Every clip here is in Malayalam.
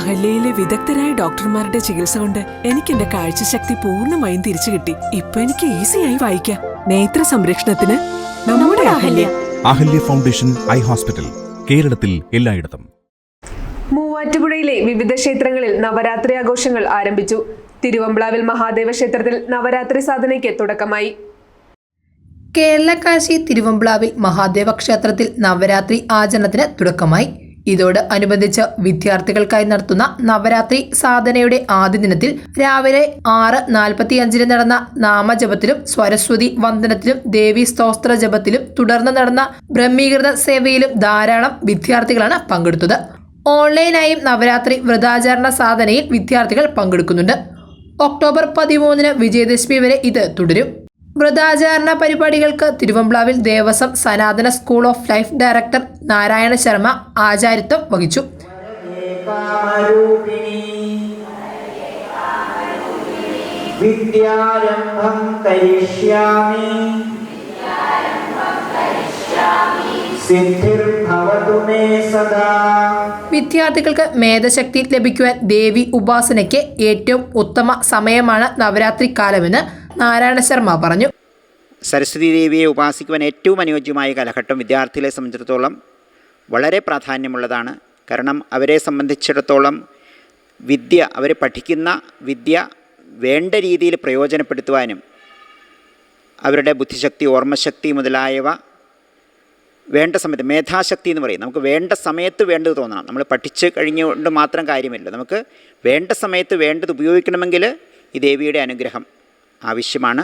അഹല്യയിലെ വിദഗ്ധരായ ഡോക്ടർമാരുടെ ചികിത്സ കൊണ്ട് എനിക്ക് എന്റെ കാഴ്ചശക്തി പൂർണമായും തിരിച്ചു കിട്ടി. ഇപ്പൊ എനിക്ക് ഈസിയായി വായിക്കാം. നേത്ര സംരക്ഷണത്തിന് നമ്മുടെ Ahalya. Ahalya foundation eye hospital കേരളത്തിൽ എല്ലായിടത്തും. മൂവാറ്റുപുഴയിലെ വിവിധ ക്ഷേത്രങ്ങളിൽ നവരാത്രി ആഘോഷങ്ങൾ ആരംഭിച്ചു. തിരുവമ്പളാവിൽ മഹാദേവ ക്ഷേത്രത്തിൽ നവരാത്രി സാധനയ്ക്ക് തുടക്കമായി. കേരളക്കാശി തിരുവമ്പ്ളാവിൽ മഹാദേവ ക്ഷേത്രത്തിൽ നവരാത്രി ആചരണത്തിന് തുടക്കമായി. ഇതോട് അനുബന്ധിച്ച് വിദ്യാർത്ഥികൾക്കായി നടത്തുന്ന നവരാത്രി സാധനയുടെ ആദ്യ ദിനത്തിൽ രാവിലെ ആറ് നാൽപ്പത്തി അഞ്ചിന് നടന്ന നാമജപത്തിലും സ്വരസ്വതി വന്ദനത്തിലും ദേവി സ്തോത്ര ജപത്തിലും തുടർന്ന് നടന്ന ബ്രഹ്മീകൃത സേവയിലും ധാരാളം വിദ്യാർത്ഥികളാണ് പങ്കെടുത്തത്. ഓൺലൈനായും നവരാത്രി വ്രതാചരണ സാധനയിൽ വിദ്യാർത്ഥികൾ പങ്കെടുക്കുന്നുണ്ട്. ഒക്ടോബർ പതിമൂന്നിന് വിജയദശമി വരെ ഇത് തുടരും. വ്രതാചാരണ പരിപാടികൾക്ക് തിരുവമ്പ്ലാവിൽ Devaswom Sanatana school of life director Narayana Sharma ആചാര്യത്വം വഹിച്ചു. വിദ്യാരംഭം കരിഷ്യാമി. വിദ്യാർത്ഥികൾക്ക് മേധശക്തി ലഭിക്കുവാൻ ദേവി ഉപാസനയ്ക്ക് ഏറ്റവും ഉത്തമ സമയമാണ് നവരാത്രി കാലമെന്ന് നാരായണ ശർമ്മ പറഞ്ഞു. സരസ്വതി ദേവിയെ ഉപാസിക്കുവാൻ ഏറ്റവും അനുയോജ്യമായ കാലഘട്ടം വിദ്യാർത്ഥികളെ സംബന്ധിച്ചിടത്തോളം വളരെ പ്രാധാന്യമുള്ളതാണ്. കാരണം അവരെ സംബന്ധിച്ചിടത്തോളം വിദ്യ അവർ പഠിക്കുന്ന വിദ്യ വേണ്ട രീതിയിൽ പ്രയോജനപ്പെടുത്തുവാനും അവരുടെ ബുദ്ധിശക്തി ഓർമ്മശക്തി മുതലായവ വേണ്ട സമയത്ത് മേധാശക്തി എന്ന് പറയും. നമുക്ക് വേണ്ട സമയത്ത് വേണ്ടത് തോന്നണം. നമ്മൾ പഠിച്ച് കഴിഞ്ഞുകൊണ്ട് മാത്രം കാര്യമില്ല നമുക്ക് വേണ്ട സമയത്ത് വേണ്ടത് ഉപയോഗിക്കണമെങ്കിൽ ഈ ദേവിയുടെ അനുഗ്രഹം ആവശ്യമാണ്.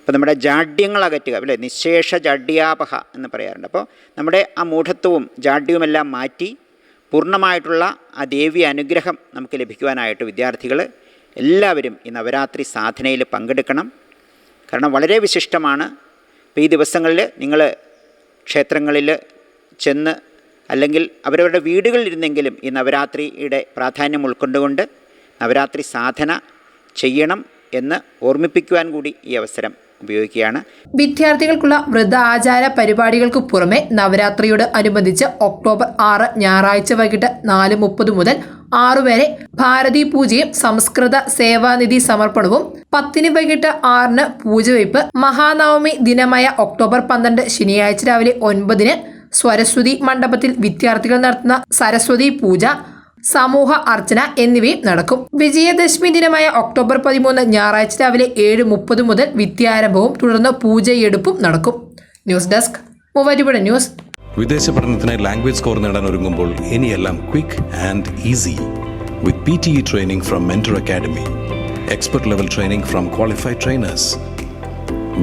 അപ്പോൾ നമ്മുടെ ജാഡ്യങ്ങൾ അകറ്റുക അല്ലേ? നിശേഷ ജാഡ്യാപഹ എന്ന് പറയാറുണ്ട്. അപ്പോൾ നമ്മുടെ ആ മൂഢത്വവും ജാഡ്യവുമെല്ലാം മാറ്റി പൂർണമായിട്ടുള്ള ആ ദേവി അനുഗ്രഹം നമുക്ക് ലഭിക്കുവാനായിട്ട് വിദ്യാർത്ഥികൾ എല്ലാവരും ഈ നവരാത്രി സാധനയിൽ പങ്കെടുക്കണം. കാരണം വളരെ വിശിഷ്ടമാണ്. ഇപ്പോൾ ഈ ദിവസങ്ങളിൽ നിങ്ങൾ ക്ഷേത്രങ്ങളിൽ ചെന്ന് അല്ലെങ്കിൽ അവരവരുടെ വീടുകളിലിരുന്നെങ്കിലും ഈ നവരാത്രിയുടെ പ്രാധാന്യം ഉൾക്കൊണ്ടുകൊണ്ട് നവരാത്രി സാധന ചെയ്യണം. എന്ന് ഓർമ്മിപ്പിക്കുവാൻ കൂടി ഈ അവസരം ഉപയോഗിക്കുകയാണ്. വിദ്യാർത്ഥികൾക്കുള്ള വ്രത ആചാര പരിപാടികൾക്ക് പുറമെ നവരാത്രിയോട് അനുബന്ധിച്ച് ഒക്ടോബർ ആറ് ഞായറാഴ്ച വൈകിട്ട് നാല് മുപ്പത് മുതൽ ആറു വരെ ഭാരതി പൂജയും സംസ്കൃത സേവാനിധി സമർപ്പണവും പത്തിന് വൈകിട്ട് ആറിന് പൂജവയ്പ് മഹാനവമി ദിനമായ ഒക്ടോബർ പന്ത്രണ്ട് ശനിയാഴ്ച രാവിലെ ഒൻപതിന് സ്വരസ്വതി മണ്ഡപത്തിൽ വിദ്യാർത്ഥികൾ നടത്തുന്ന സരസ്വതി പൂജ സമൂഹ അർച്ചന എന്നിവയും നടക്കും. വിജയദശമി ദിനമായ ഒക്ടോബർ പതിമൂന്ന് ഞായറാഴ്ച രാവിലെ ഏഴ് മുപ്പത് മുതൽ വിദ്യാരംഭവും തുടർന്ന് പൂജയെടുപ്പും നടക്കും. News desk Muvattupuzha news. വിദേശ പഠനത്തിന് ലാംഗ്വേജ് സ്കോർ നേടാൻ ഒരുങ്ങുമ്പോൾ ഇനിയെല്ലാം quick and easy. With P T E training from mentor academy expert level training from qualified trainers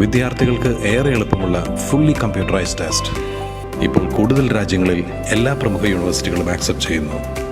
വിദ്യാർത്ഥികൾക്ക് ഏറെ എളുപ്പമുള്ള ഫുള്ളി കമ്പ്യൂട്ടറൈസ്ഡ് ടെസ്റ്റ് ഇപ്പോൾ കൂടുതൽ രാജ്യങ്ങളിൽ എല്ലാ പ്രമുഖ യൂണിവേഴ്സിറ്റികളും ആക്സെപ്റ്റ് ചെയ്യുന്നു.